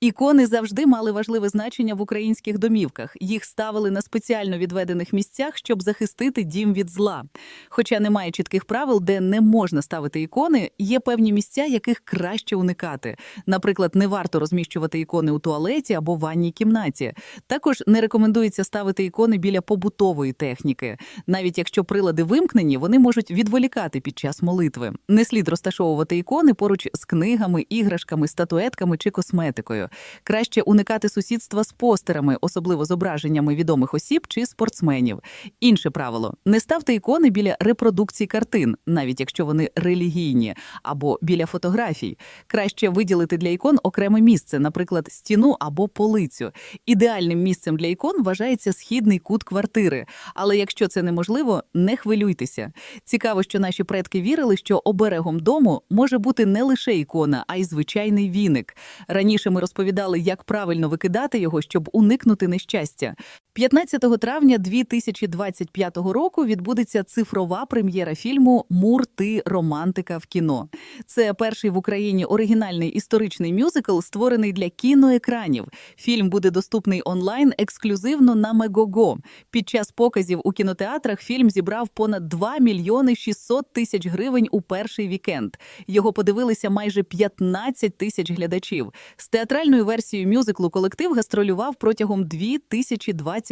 Ікони завжди мали важливе значення в українських домівках. Їх ставили на спеціально відведених місцях, щоб захистити дім від зла. Хоча немає чітких правил, де не можна ставити ікони, є певні місця, яких краще уникати. Наприклад, не варто розміщувати ікони у туалеті або ванній кімнаті. Також не рекомендується ставити ікони біля побутової техніки. Навіть якщо прилади вимкнені, вони можуть відволікати під час молитви. Не слід розташовувати ікони поруч з книгами, іграшками, статуетками чи косметикою. Краще уникати сусідства з постерами, особливо зображеннями відомих осіб чи спортсменів. Інше правило: не ставте ікони біля репродукцій картин, навіть якщо вони релігійні, або біля фотографій. Краще виділити для ікон окреме місце, наприклад, стіну або полицю. Ідеальним місцем для ікон вважається східний кут квартири. Але якщо це неможливо, не хвилюйтеся. Цікаво, що наші предки вірили, що оберегом дому може бути не лише ікона, а й звичайний віник. Раніше ми розповідали, як правильно викидати його, щоб уникнути нещастя. 15 травня 2025 року відбудеться цифрова прем'єра фільму Мур ти романтика в кіно. Це перший в Україні оригінальний історичний мюзикл, створений для кіноекранів. Фільм буде доступний онлайн ексклюзивно на Мегого. Під час показів у кінотеатрах фільм зібрав понад 2 мільйони 600 тисяч гривень у перший вікенд. Його подивилися майже 15 тисяч глядачів. З театральною версією мюзиклу колектив гастролював протягом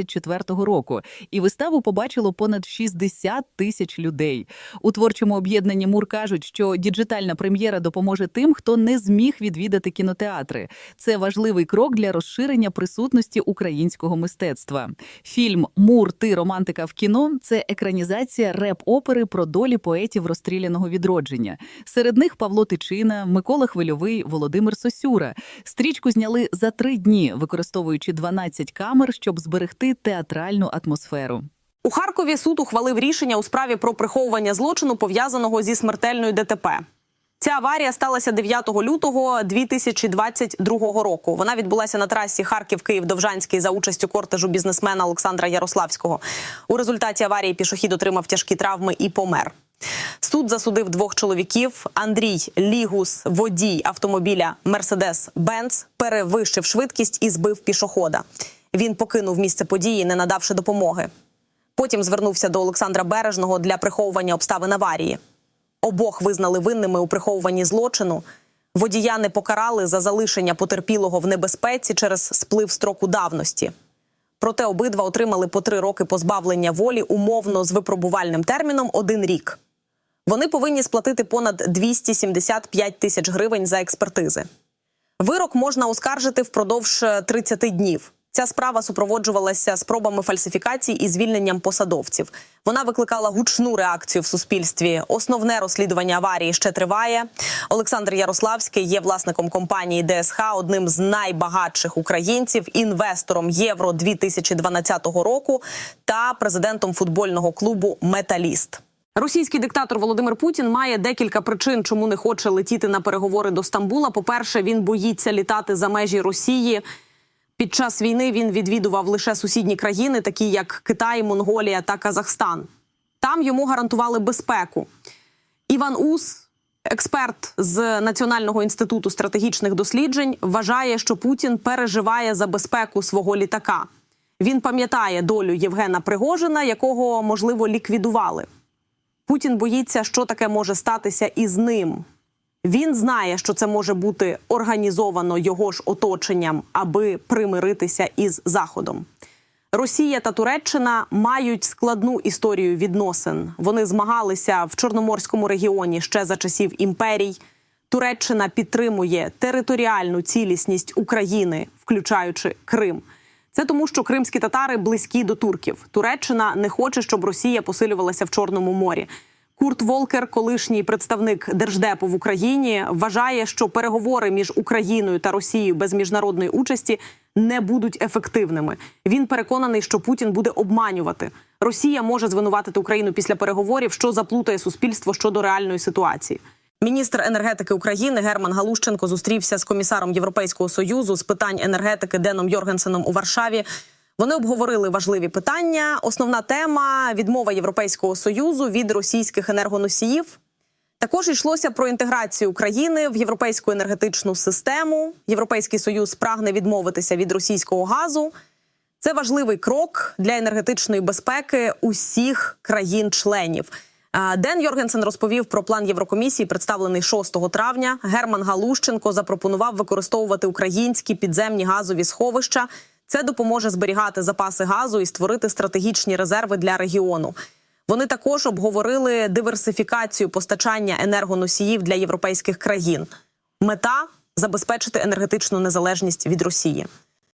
2024 року, і виставу побачило понад 60 тисяч людей. У творчому об'єднанні Мур кажуть, що діджитальна прем'єра допоможе тим, хто не зміг відвідати кінотеатри. Це важливий крок для розширення присутності українського мистецтва. Фільм Мур ти романтика в кіно це екранізація реп-опери про долі поетів розстріляного відродження. Серед них Павло Тичина, Микола Хвильовий, Володимир Сосюра. Стрічку зняли за три дні, використовуючи 12 камер, щоб зберегти театральну атмосферу. У Харкові суд ухвалив рішення у справі про приховування злочину, пов'язаного зі смертельною ДТП. Ця аварія сталася 9 лютого 2022 року. Вона відбулася на трасі Харків-Київ-Довжанський за участю кортежу бізнесмена Олександра Ярославського. У результаті аварії пішохід отримав тяжкі травми і помер. Суд засудив двох чоловіків. Андрій Лігус, водій автомобіля Мерседес Бенц, перевищив швидкість і збив пішохода. Він покинув місце події, не надавши допомоги. Потім звернувся до Олександра Бережного для приховування обставин аварії. Обох визнали винними у приховуванні злочину. Водія не покарали за залишення потерпілого в небезпеці через сплив строку давності. Проте обидва отримали по три роки позбавлення волі умовно з випробувальним терміном один рік. Вони повинні сплатити понад 275 тисяч гривень за експертизи. Вирок можна оскаржити впродовж 30 днів. Ця справа супроводжувалася спробами фальсифікацій і звільненням посадовців. Вона викликала гучну реакцію в суспільстві. Основне розслідування аварії ще триває. Олександр Ярославський є власником компанії ДСХ, одним з найбагатших українців, інвестором Євро 2012 року та президентом футбольного клубу Металіст. Російський диктатор Володимир Путін має декілька причин, чому не хоче летіти на переговори до Стамбула. По перше, він боїться літати за межі Росії. Під час війни він відвідував лише сусідні країни, такі як Китай, Монголія та Казахстан. Там йому гарантували безпеку. Іван Ус, експерт з Національного інституту стратегічних досліджень, вважає, що Путін переживає за безпеку свого літака. Він пам'ятає долю Євгена Пригожина, якого можливо ліквідували. Путін боїться, що таке може статися із ним. Він знає, що це може бути організовано його ж оточенням, аби примиритися із Заходом. Росія та Туреччина мають складну історію відносин. Вони змагалися в Чорноморському регіоні ще за часів імперій. Туреччина підтримує територіальну цілісність України, включаючи Крим. Це тому, що кримські татари близькі до турків. Туреччина не хоче, щоб Росія посилювалася в Чорному морі. Курт Волкер, колишній представник держдепу в Україні, вважає, що переговори між Україною та Росією без міжнародної участі не будуть ефективними. Він переконаний, що Путін буде обманювати. Росія може звинуватити Україну після переговорів, що заплутає суспільство щодо реальної ситуації. Міністр енергетики України Герман Галущенко зустрівся з комісаром Європейського союзу з питань енергетики Деном Йоргенсеном у Варшаві. Вони обговорили важливі питання. Основна тема відмова Європейського союзу від російських енергоносіїв. Також йшлося про інтеграцію України в європейську енергетичну систему. Європейський союз прагне відмовитися від російського газу. Це важливий крок для енергетичної безпеки усіх країн-членів. Ден Йоргенсен розповів про план Єврокомісії, представлений 6 травня. Герман Галущенко запропонував використовувати українські підземні газові сховища. Це допоможе зберігати запаси газу і створити стратегічні резерви для регіону. Вони також обговорили диверсифікацію постачання енергоносіїв для європейських країн. Мета забезпечити енергетичну незалежність від Росії.